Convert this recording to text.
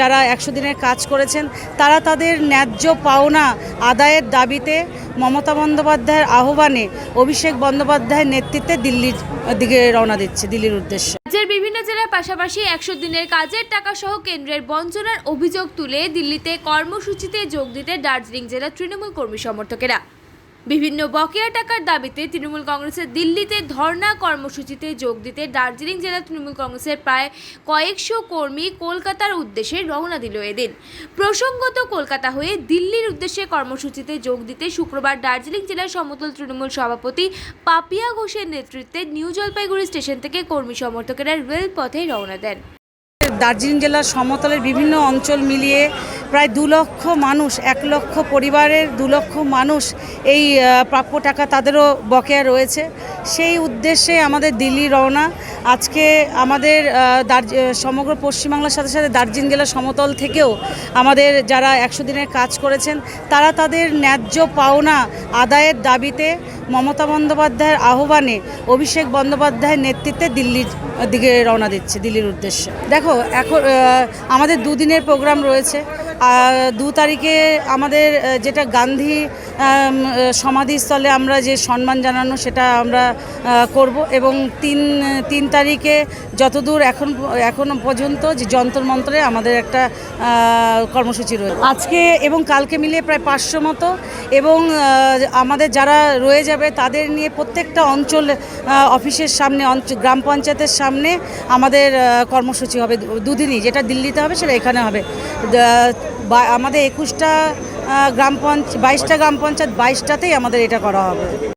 যারা একশো দিনের কাজ করেছেন, তারা তাদের ন্যায্য পাওনা আদায়ের দাবিতে মমতা বন্দ্যোপাধ্যায়ের আহ্বানে অভিষেক বন্দ্যোপাধ্যায়ের নেতৃত্বে দিল্লির দিকে রওনা দিচ্ছে, দিল্লির উদ্দেশ্যে। রাজ্যের বিভিন্ন জেলার পাশাপাশি একশো দিনের কাজের টাকা সহ কেন্দ্রের বঞ্চনার অভিযোগ তুলে দিল্লিতে কর্মসূচিতে যোগ দিতে দার্জিলিং জেলার তৃণমূল কর্মী সমর্থকেরা। বিভিন্ন বকেয়া টাকার দাবিতে তৃণমূল কংগ্রেসের দিল্লিতে ধর্না কর্মসূচিতে যোগ দিতে দার্জিলিং জেলা তৃণমূল কংগ্রেসের প্রায় কয়েকশো কর্মী কলকাতার উদ্দেশ্যে রওনা দিল এদিন। প্রসঙ্গত কলকাতা হয়ে দিল্লির উদ্দেশ্যে কর্মসূচিতে যোগ দিতে শুক্রবার দার্জিলিং জেলার সমতল তৃণমূল সভাপতি পাপিয়া ঘোষের নেতৃত্বে নিউ জলপাইগুড়ি স্টেশন থেকে কর্মী সমর্থকেরা রেল পথে রওনা দেন। দার্জিলিং জেলার সমতলের বিভিন্ন অঞ্চল মিলিয়ে প্রায় দু লক্ষ মানুষ, এক লক্ষ পরিবারের দু লক্ষ মানুষ এই প্রাপ্য টাকা তাদেরও বকেয়া রয়েছে। সেই উদ্দেশ্যে আমাদের দিল্লি রওনা। আজকে আমাদের সমগ্র পশ্চিমবাংলার সাথে সাথে দার্জিলিং জেলার সমতল থেকেও আমাদের যারা একশো দিনের কাজ করেছেন, তারা তাদের ন্যায্য পাওনা আদায়ের দাবিতে মমতা বন্দ্যোপাধ্যায়ের আহ্বানে অভিষেক বন্দ্যোপাধ্যায়ের নেতৃত্বে দিল্লির দিকে রওনা দিচ্ছে, দিল্লির উদ্দেশ্যে। দেখো, এখন আমাদের দুদিনের প্রোগ্রাম রয়েছে। দু তারিখে আমাদের যেটা গান্ধী সমাধিস্থলে আমরা যে সম্মান জানানো সেটা আমরা করব এবং তিন তিন তারিখে যতদূর এখন, এখনও পর্যন্ত যে যন্ত্র মন্ত্রে আমাদের একটা কর্মসূচি রয়েছে। আজকে এবং কালকে মিলিয়ে প্রায় পাঁচশো মতো এবং আমাদের যারা রয়ে যাবে তাদের নিয়ে প্রত্যেকটা অঞ্চল অফিসের সামনে গ্রাম পঞ্চায়েতের সামনে আমাদের কর্মসূচি হবে। দুদিনই যেটা দিল্লিতে হবে সেটা এখানে হবে। বা- আমাদের একুশটা গ্রাম পঞ্চ বাইশটা গ্রাম পঞ্চায়েত বাইশটাতেই আমাদের এটা করা হবে।